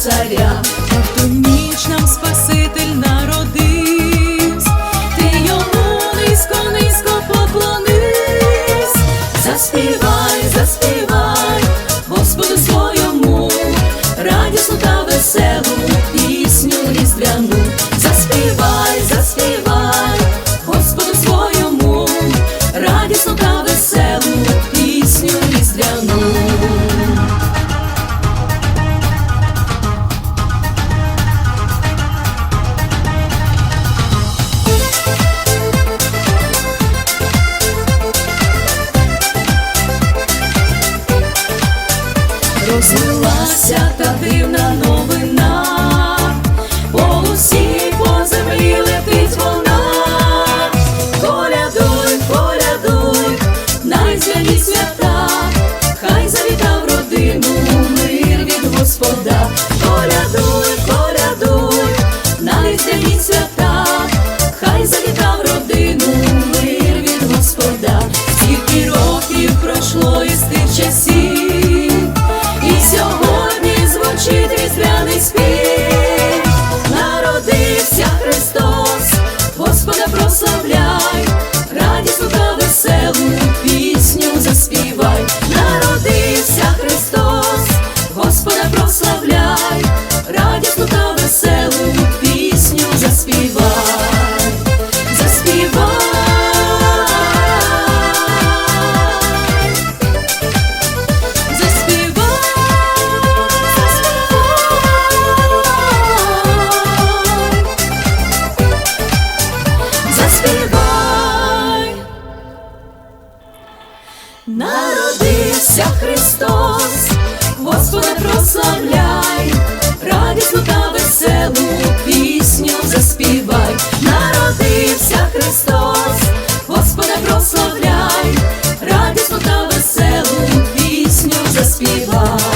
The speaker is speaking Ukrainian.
царя, в ніч нам Спаситель народивсь, ти йому низько, низько поклонись, заспівай, заспівай, Господу своєму, радісну та веселу пісню різдвяну. розлилася та дивна новина. веселу пісню заспівай, народився Христос, Господа прославляй, радісну та веселу пісню заспівай, заспівай, заспівай, заспівай, заспівай. Народився Христос, Господа прославляй, радісну та веселу пісню заспівай, народився Христос, Господа прославляй, радісну та веселу пісню заспівай.